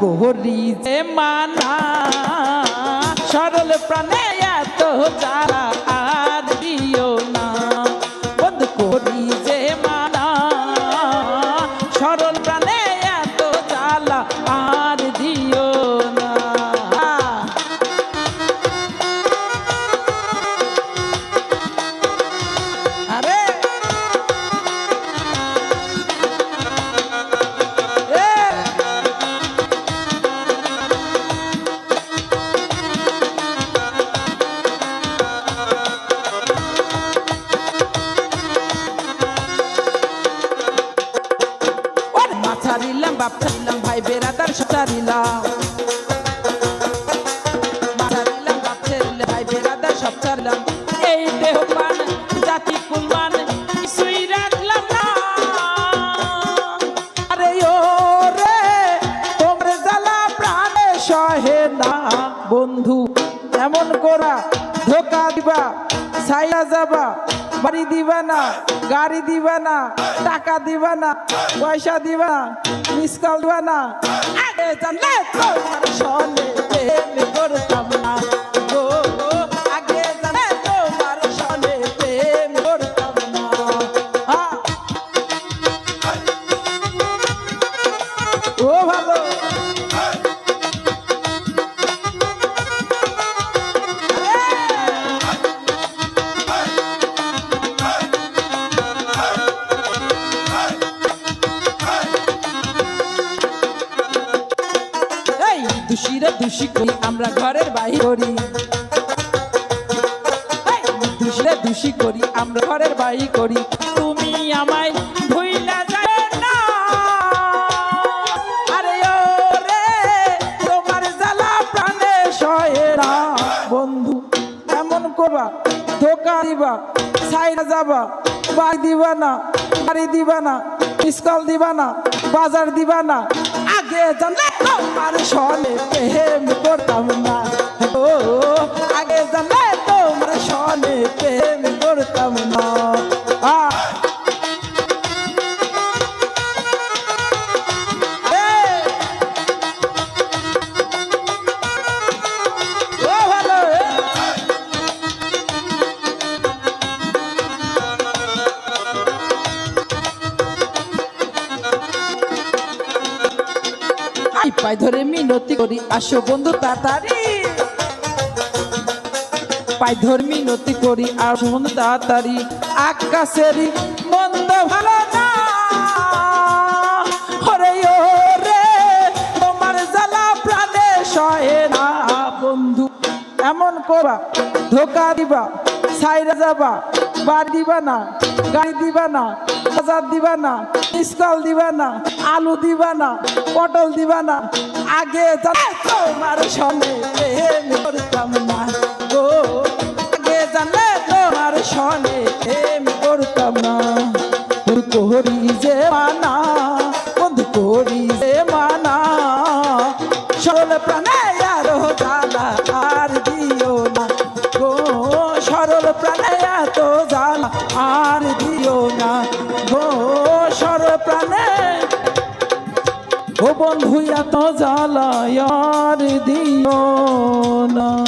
কোহরি যে মানা সরল প্রাণে এত যারা ছাড়িলাম, বাপ ছাড়িলাম, ভাই বেড়াদার সব ছাড়িলাম ছাড়িলাম, বাপ ছাড়িলাম, ভাই বেড়াদার সব ছাড়িলাম। এই দেহ পান জাতি কুলমান কিছুই রাখলাম না। আরে ও রে, তোমরে জ্বালা প্রাণে সহে না, বন্ধু। এমন করা, ধোকা দিবা, ছাইয়া যাবা। বাড়ি দিবে না, গাড়ি দিবে না, টাকা দিবে না, পয়সা দিবে না, মিস কল দিবা না। সনে করতাম না। দোষীরা দোষী করি, আমরা ঘরের বাইরে করি। দোষীরা দোষী করি, আমরা ঘরের বাইরে করি। তুমি আমায় ভুইলা যাবে না। আরে ও জ্বালা প্রাণে সয়ে বন্ধু, এমন করবা, ধোকা দিবা সাইডে যাবা, বাড়ি দিবা না, বাড়ি দিবা না, স্কল দিবা না, বাজার দিবা না। আগে জানলে তোমার সনে প্রেম করতাম না। ও, আগে জানলে তোমার সনে প্রেম করতাম না। পাই ধরে মিনতি করি, আসো বন্ধু তাড়াতাড়ি। পাই ধরে মিনতি করি আর বন্ধু তাড়াতাড়ি। আকাশেরই মন্দ ভালো না। হরে ও রে তোমার জ্বালা প্রাণে সহে না বন্ধু। এমন করা ধোকা দিবা সাইরা যাবা, বাড়ি দিবা না। গাড়ি দিবা না, বাজার দিবা না স্কল দিবা না, আলু দিবা না, পটল দিবা না। আগে তোমার সনে ও বন্ধু এত জ্বালা আর দিও না।